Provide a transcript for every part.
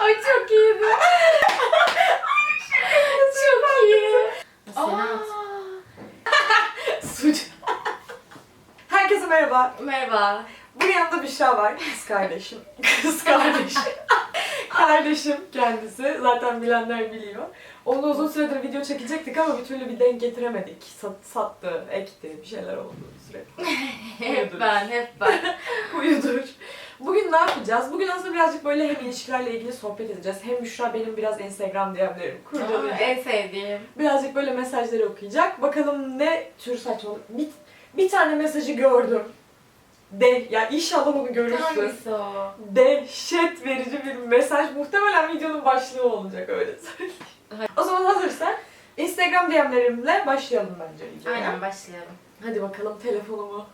Ay çok iyiydi. çok iyi. Selam. Suç. Herkese merhaba. Merhaba. Bu yanımda Büşra var. Kız kardeşim. Kız kardeşim. kardeşim kendisi. Zaten bilenler biliyor. Onunla uzun süredir video çekecektik ama bir türlü bir denk getiremedik. Sat, sattı, ekti, bir şeyler oldu sürekli. Hep ben, hep ben. Bugün ne yapacağız? Bugün aslında birazcık böyle hem ilişkilerle ilgili sohbet edeceğiz. Hem Büşra benim biraz Instagram DM'lerimi Aa, kurcalayacak. en sevdiğim. Birazcık böyle mesajları okuyacak. Bakalım ne tür saçmalık. Bir, bir tane mesajı gördüm. De, ya inşallah onu görürsün. Hangisi o? Dehşet verici bir mesaj. Muhtemelen videonun başlığı olacak öyle söyleyeyim. O zaman hazırsan Instagram DM'lerimle başlayalım bence videoya. Aynen başlayalım. Hadi bakalım telefonumu.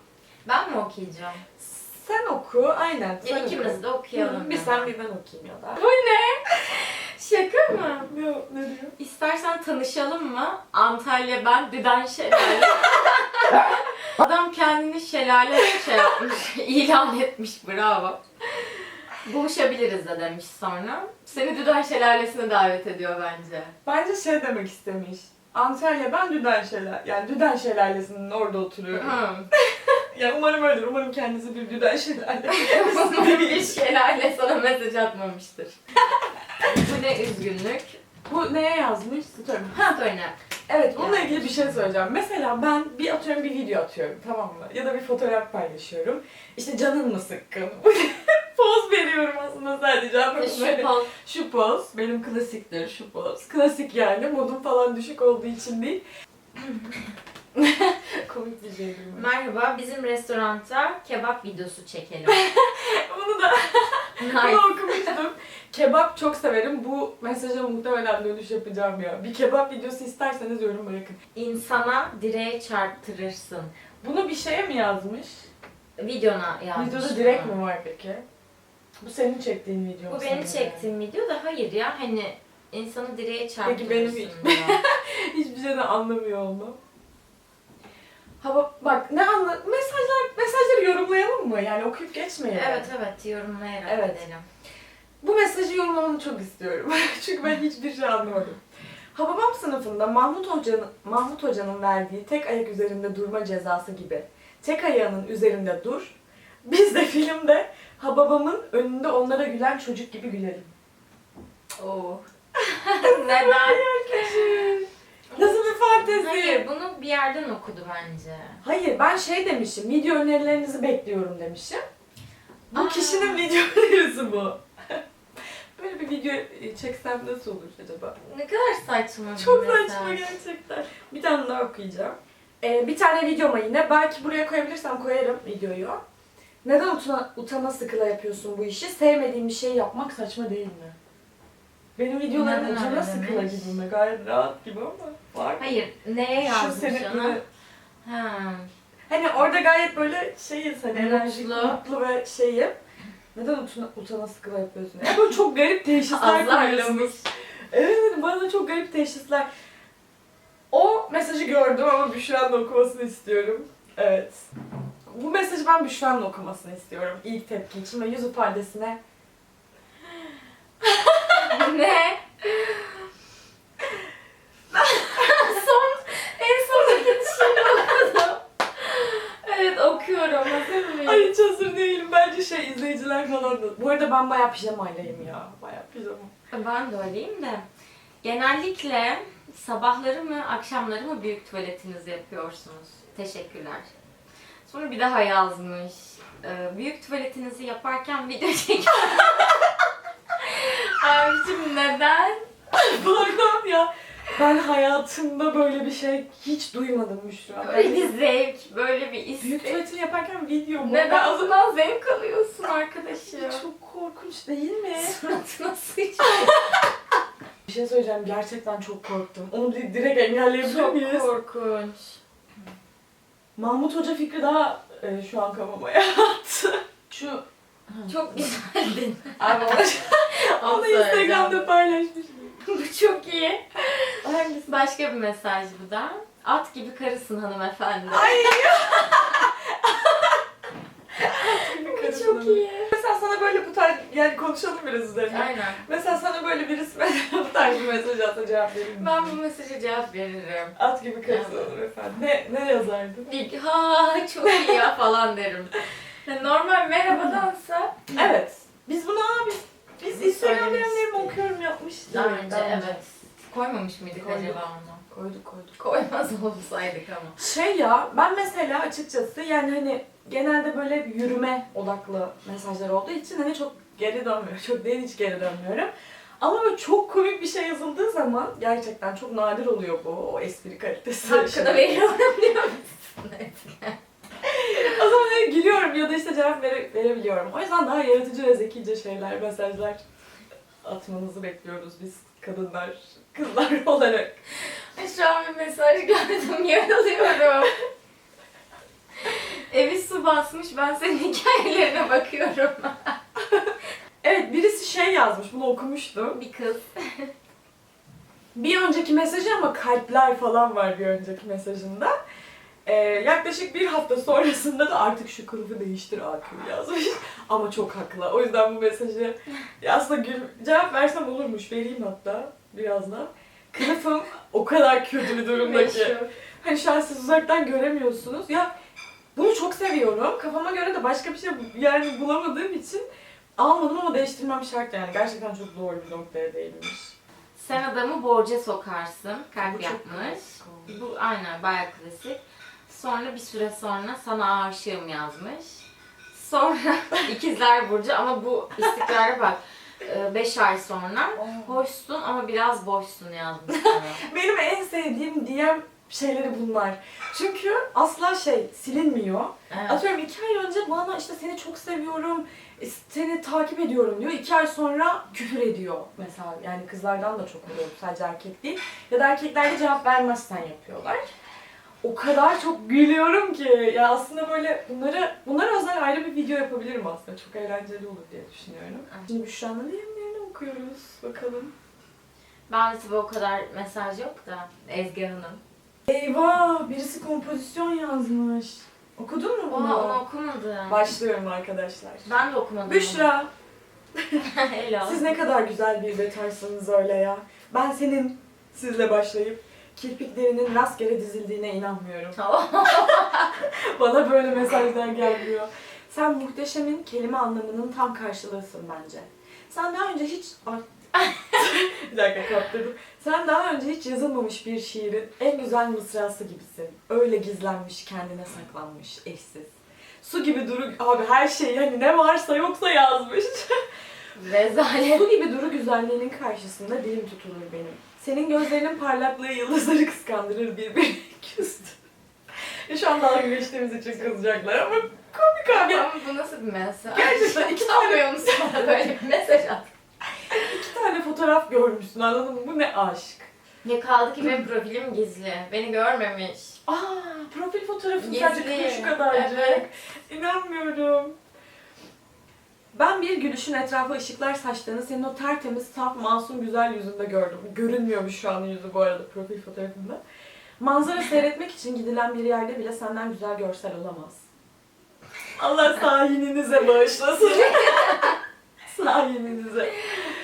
Ben mi okuyacağım? Sen oku, aynen. Sen Ya ikimiz oku. de okuyalım. Bir sen bir ben okuyayım ya da. Bu ne? Şaka mı? Ne, ne diyor? İstersen tanışalım mı? Antalya ben Düden Şelale. Adam kendini şelale şey yapmış, ilan etmiş bravo. Buluşabiliriz de demiş sonra. Seni Düden Şelalesi'ne davet ediyor bence. Bence şey demek istemiş. Antalya ben Düden Şelale, yani Düden Şelalesi'nin orada oturuyorum. Hı. Ya umarım öyledir. Umarım kendisi bir Düden Şelale. Umarım bir şelale sana mesaj atmamıştır. Bu ne üzgünlük. Bu neye yazmış? Tutarım. Ha Toynak. Evet, bununla ilgili bir şey söyleyeceğim. Mesela ben bir atıyorum bir video atıyorum, tamam mı? Ya da bir fotoğraf paylaşıyorum. İşte canın mı sıkkın? poz veriyorum aslında sadece. Ama Şu böyle- pol. şu poz benim klasiktir şu poz. Klasik yani modum falan düşük olduğu için değil. Komik bir şey? Merhaba, bizim restoranta kebap videosu çekelim. Bunu da nice. bunu okumuştum. Kebap çok severim. Bu mesaja muhtemelen dönüş yapacağım ya. Bir kebap videosu isterseniz yorum bırakın. İnsana direğe çarptırırsın. Bunu bir şeye mi yazmış? Videona yazmış. Videoda direkt mi var peki? Bu senin çektiğin video mu Bu benim sanırım? çektiğim video da hayır ya hani insanı direğe çarptırırsın. benim- diyor. Hiçbir şeyden anlamıyor olmam. Hava bak ne anla mesajlar mesajları yorumlayalım mı? Yani okuyup geçmeyelim. evet evet yorumlayarak Evet. edelim. Bu mesajı yorumlamanı çok istiyorum. Çünkü ben hiçbir şey anlamadım. Hababam sınıfında Mahmut Hoca'nın Mahmut Hoca'nın verdiği tek ayak üzerinde durma cezası gibi. Tek ayağının üzerinde dur. Biz de filmde Hababamın önünde onlara gülen çocuk gibi gülelim. Oo. Neden? Nasıl bir fantezi? Hayır bunu bir yerden okudu bence. Hayır, ben şey demişim, video önerilerinizi bekliyorum demişim. Bu Aa. kişinin video önerisi bu. Böyle bir video çeksem nasıl olur acaba? Ne kadar saçma bir Çok mesaj. saçma gerçekten. Bir tane daha okuyacağım. Ee, bir tane videoma yine. Belki buraya koyabilirsem koyarım videoyu. Neden utana, utana sıkıla yapıyorsun bu işi? Sevmediğin bir şey yapmak saçma değil mi? Benim videolarım Neden utana öyle sıkıla demiş? gibi mi? Gayet rahat gibi ama var. Hayır neye Şu yazmış senin ona? böyle- Ha. Hani orada gayet böyle şeyiz hani Mutlu. enerjik, mutlu ve şeyim. Neden utana, utana sıkıla yapıyorsun? Ya böyle çok garip teşhisler koyuyorsunuz. Azarlamış. Evet evet, bana da çok garip teşhisler. O mesajı gördüm ama Büşra'nın okumasını istiyorum. Evet. Bu mesajı ben Büşra'nın okumasını istiyorum ilk tepki için ve yüz ifadesine ne? son, en sondaki şimdi okudum. Evet okuyorum. Hazır mıyım? Ay hiç hazır değilim. Bence şey izleyiciler falan da. Bu arada ben bayağı pijamaylıyım ya. Bayağı pijama. Ben de öyleyim de. Genellikle sabahları mı, akşamları mı büyük tuvaletinizi yapıyorsunuz? Teşekkürler. Sonra bir daha yazmış. Ee, büyük tuvaletinizi yaparken video çekiyorum. Abicim neden? Pardon ya. Ben hayatımda böyle bir şey hiç duymadım Büşra. Böyle bir zevk, böyle bir istek. Büyük tuvaletini yaparken video mu? Neden zaman zevk alıyorsun arkadaşım? Çok korkunç değil mi? Suratına sıçıyor. Bir şey söyleyeceğim. Gerçekten çok korktum. Onu di- direkt engelleyebilir Çok miyiz? korkunç. Mahmut Hoca fikri daha e, şu an kafama yattı. Şu Çok güzeldin. Abi onu. Instagram'da paylaşmışım. Bu çok iyi. Hangisi? Başka bir mesaj bu da. At gibi karısın hanımefendi. Ay arasında. çok iyi. Mesela sana böyle bu tarz, yani konuşalım biraz üzerine. Aynen. Mesela sana böyle birisi mesela bu tarz bir mesaj atsa cevap verir misin? Ben bu mesaja cevap veririm. At gibi karısı olur efendim. Ne, ne yazardın? İlk ha çok iyi ya falan derim. Yani normal merhabadansa Evet. Biz bunu abi, biz Instagram. DM'lerimi okuyorum yapmış. daha önce evet. Koymamış mıydık Koyduk. acaba onu? Koyduk koyduk. Koymaz olsaydık ama. Şey ya, ben mesela açıkçası yani hani genelde böyle yürüme odaklı mesajlar olduğu için hani çok geri dönmüyorum. Çok değil hiç geri dönmüyorum. Ama böyle çok komik bir şey yazıldığı zaman gerçekten çok nadir oluyor bu o espri kalitesi. Hakkını veriyorum diyor musun? Hani gülüyorum ya da işte cevap vere- verebiliyorum. O yüzden daha yaratıcı ve zekice şeyler, mesajlar atmanızı bekliyoruz biz kadınlar, kızlar olarak. Şu an bir mesaj gördüm yaralıyorum. Evi su basmış ben senin hikayelerine bakıyorum. Evet birisi şey yazmış, bunu okumuştum. Bir kız. Bir önceki mesajı ama kalpler falan var bir önceki mesajında. Ee, yaklaşık bir hafta sonrasında da artık şu kılıfı değiştir Akül yazmış. Ama çok haklı. O yüzden bu mesajı aslında gül- cevap versem olurmuş. Vereyim hatta birazdan. Kılıfım o kadar kötü bir durumda ki. Hani şu an siz uzaktan göremiyorsunuz. Ya bunu çok seviyorum. Kafama göre de başka bir şey yani bulamadığım için almadım ama değiştirmem şart yani. Gerçekten çok doğru bir noktaya değinmiş. Sen adamı borca sokarsın. Kalp Bu çok yapmış. oldu. Bu aynen bayağı klasik. Sonra bir süre sonra sana aşığım yazmış. Sonra ikizler burcu ama bu istikrara bak. 5 ay sonra hoşsun ama biraz boşsun yazmış. Benim en sevdiğim DM şeyleri bunlar. Çünkü asla şey silinmiyor. Evet. Atıyorum iki ay önce bana işte seni çok seviyorum, seni takip ediyorum diyor. İki ay sonra küfür ediyor mesela. Yani kızlardan da çok oluyor sadece erkek değil. Ya da erkekler de cevap vermezsen yapıyorlar. O kadar çok gülüyorum ki. Ya aslında böyle bunları bunlara özel ayrı bir video yapabilirim aslında. Çok eğlenceli olur diye düşünüyorum. Şimdi Büşra'nın DM'lerini okuyoruz. Bakalım. Ben de tabii o kadar mesaj yok da Ezgi Hanım. Eyvah! Birisi kompozisyon yazmış. Okudun mu bunu? onu okumadım. Başlıyorum arkadaşlar. Ben de okumadım. Büşra, onu. Helal. siz ne kadar güzel bir detaysınız öyle ya. Ben senin sizle başlayıp kirpiklerinin rastgele dizildiğine inanmıyorum. Bana böyle mesajlar gelmiyor. Sen muhteşemin kelime anlamının tam karşılığısın bence. Sen daha önce hiç... Ay. bir dakika kaptırdım. Sen daha önce hiç yazılmamış bir şiirin en güzel mısrası gibisin. Öyle gizlenmiş, kendine saklanmış, eşsiz. Su gibi duru... Abi her şeyi hani ne varsa yoksa yazmış. Rezalet. Su gibi duru güzelliğinin karşısında dilim tutulur benim. Senin gözlerinin parlaklığı yıldızları kıskandırır birbirini küstü. E, Şu an dalga geçtiğimiz için kızacaklar ama komik abi. Ama bu nasıl bir mesaj? Gerçekten iki tane, musun bana böyle bir mesaj at? iki tane fotoğraf görmüşsün anladın mı? Bu ne aşk. Ya kaldı ki benim profilim gizli. Beni görmemiş. Aa, profil fotoğrafın Gizli. sadece şu kadarcık. Evet. İnanmıyorum. Ben bir gülüşün etrafı ışıklar saçtığını senin o tertemiz, saf, masum, güzel yüzünde gördüm. Görünmüyormuş şu an yüzü bu arada profil fotoğrafında. Manzara seyretmek için gidilen bir yerde bile senden güzel görsel olamaz. Allah sahininize bağışlasın. sahininize.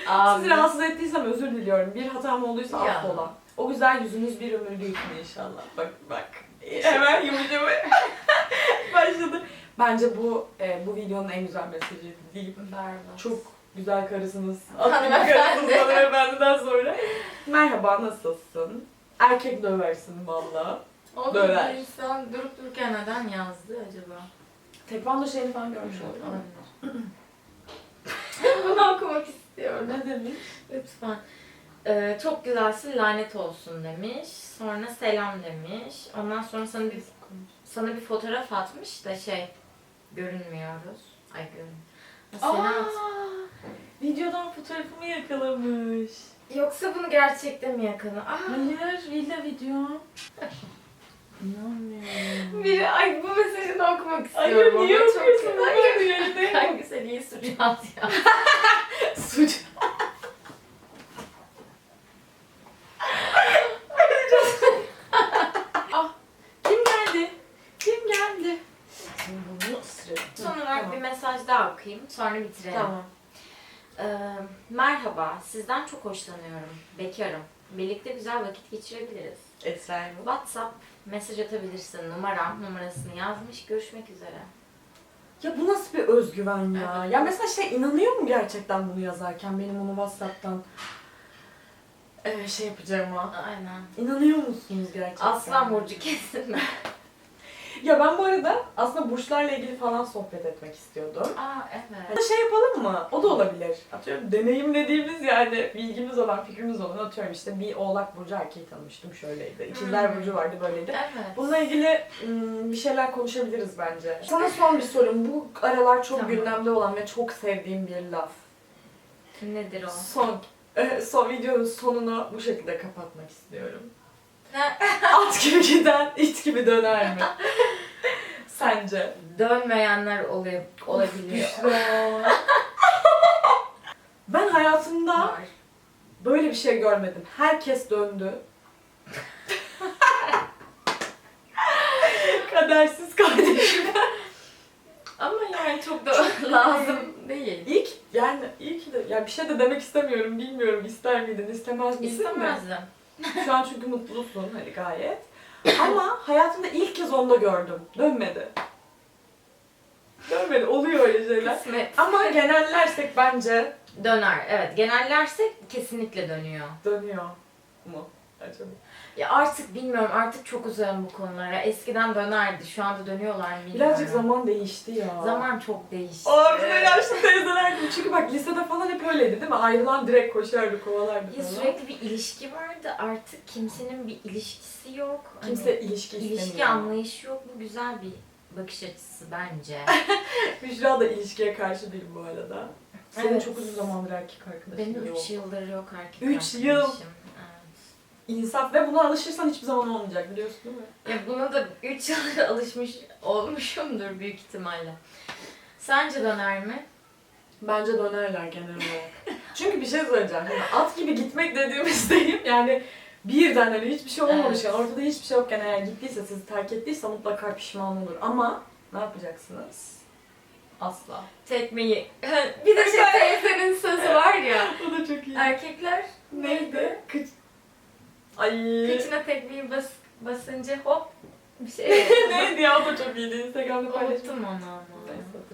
Abi. Sizi rahatsız ettiysem özür diliyorum. Bir hatam olduysa Ya. affola. O güzel yüzünüz bir ömür gülsün inşallah. Bak bak. Hemen yumuşama başladı. Bence bu e, bu videonun en güzel mesajıydı deyip Berbat. çok güzel karısınız. Hanımefendi. karısınız hanımefendiden sonra. Merhaba nasılsın? Erkek döversin valla. O Döver. bir insan durup dururken neden yazdı acaba? Tekvando şeyini falan görmüş? Olabilir. Bunu okumak istiyorum. Ne demiş? Lütfen. Ee, çok güzelsin lanet olsun demiş. Sonra selam demiş. Ondan sonra sana bir sana bir fotoğraf atmış da şey görünmüyoruz. Ay görün. Aa, videodan fotoğrafımı yakalamış. Yoksa bunu gerçekten mi yakını? Aa, Hayır, villa video. İnanmıyorum. biri ay bu mesajını okumak Hayır, istiyorum. niye ama çok okuyorsun? güzel. Hayır, yerine. Kanka sen iyi surat ya. Suç. ah, kim geldi? Kim geldi? Şimdi bunu ısırırım. Son olarak bir mesaj daha okuyayım sonra bitirelim. Tamam. Ee, merhaba, sizden çok hoşlanıyorum. Bekarım. Birlikte güzel vakit geçirebiliriz. Esra mı? WhatsApp mesaj atabilirsin. Numaram, numarasını yazmış. Görüşmek üzere. Ya bu nasıl bir özgüven ya? Ya mesela şey inanıyor mu gerçekten bunu yazarken benim onu Whatsapp'tan ee, şey yapacağıma? Aynen. İnanıyor musunuz gerçekten? Aslan Burcu kesin? Ya ben bu arada aslında burçlarla ilgili falan sohbet etmek istiyordum. Aa evet. Hadi şey yapalım mı? O da olabilir. Atıyorum deneyimlediğimiz yani bilgimiz olan, fikrimiz olan atıyorum işte bir oğlak burcu erkeği tanımıştım şöyleydi. İkizler Hmm. burcu vardı böyleydi. Evet. Bununla ilgili ım, bir şeyler konuşabiliriz bence. Sana son bir sorum. Bu aralar çok Tamam. gündemde olan ve çok sevdiğim bir laf. Nedir o? Son son videonun sonunu bu şekilde kapatmak istiyorum. Ne? At gibi giden, it gibi döner mi? Sence? Dönmeyenler oluyor, olabiliyor. Ben hayatımda Var. böyle bir şey görmedim. Herkes döndü. Kadersiz kardeşim. Ama yani çok da lazım değil. İlk yani ilk de ya bir şey de demek istemiyorum. Bilmiyorum ister miydin, istemez miydin. İstemezdim. Şu an çünkü mutlusun hani gayet. Ama hayatımda ilk kez onda gördüm. Dönmedi. Dönmedi. Oluyor öyle şeyler. Kısmet. Ama genellersek bence Döner. Evet. Genellersek kesinlikle dönüyor. dönüyor mu acaba? Ya artık bilmiyorum. Artık çok uzağım bu konulara. Eskiden dönerdi. Şu anda dönüyorlar mı bilmiyorum. Birazcık zaman değişti ya. Zaman çok değişti. Bize yaşlı teyzeler gibi. Çünkü bak lisede falan hep öyleydi değil mi? Ayrılan direkt koşardı, kovalardı Ya falan. sürekli bir ilişki vardı. Artık kimsenin bir ilişkisi yok. Hani Kimse ilişki istemiyor. ilişki anlayışı yok. Bu güzel bir bakış açısı bence. Büşra da ilişkiye karşı değil bu arada. Senin Evet. çok uzun zamandır erkek arkadaşın Benim yok. 3 yıldır yok erkek Üç arkadaşım. yıl. Evet. İnsaf ve buna alışırsan hiçbir zaman olmayacak biliyorsun değil mi? Ya buna da 3 yıldır alışmış olmuşumdur büyük ihtimalle. Sence döner mi? Bence dönerler genel olarak. Çünkü bir şey söyleyeceğim. Şimdi at gibi gitmek dediğimizdeyim yani birden hani hiçbir şey olmamışken, ortada hiçbir şey yokken eğer gittiyse, sizi terk ettiyse mutlaka pişman olur. Ama ne yapacaksınız? Asla. Tekmeyi. bir de şey teyzenin sözü var ya. O da çok iyi. Erkekler Neydi? Kıç... Ay. kıçına tekmeyi bas, basınca hop bir şey. Neydi ya o da çok iyiydi. Instagram'da paylaştım. Unuttum onu ama.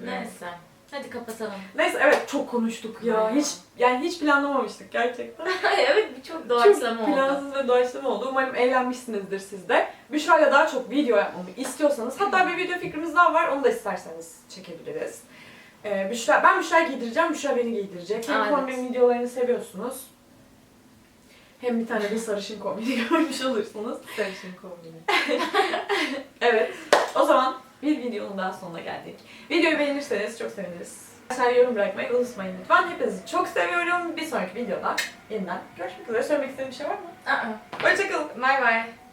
Neyse. Hadi kapatalım. Neyse evet çok konuştuk ya. Bayağı. Hiç yani hiç planlamamıştık gerçekten. evet çok Çok doğaçlama oldu. plansız ve doğaçlama oldu. Umarım eğlenmişsinizdir siz de. Büşra'yla daha çok video yapmamı istiyorsanız, hatta bir video fikrimiz daha var, onu da isterseniz çekebiliriz. Ee, Büşra, ben Büşra'yı giydireceğim, Büşra beni giydirecek. Hem Evet. kombin videolarını seviyorsunuz. Hem bir tane de sarışın kombini görmüş olursunuz. Sarışın kombini. Evet. O zaman bir videonun daha sonuna geldik. Videoyu beğenirseniz çok seviniriz. Arkadaşlar yorum bırakmayı unutmayın lütfen. Hepinizi çok seviyorum. Bir sonraki videoda yeniden görüşmek üzere. Söylemek istediğim bir şey var mı? Aa, Hoşçakalın. Bye bye.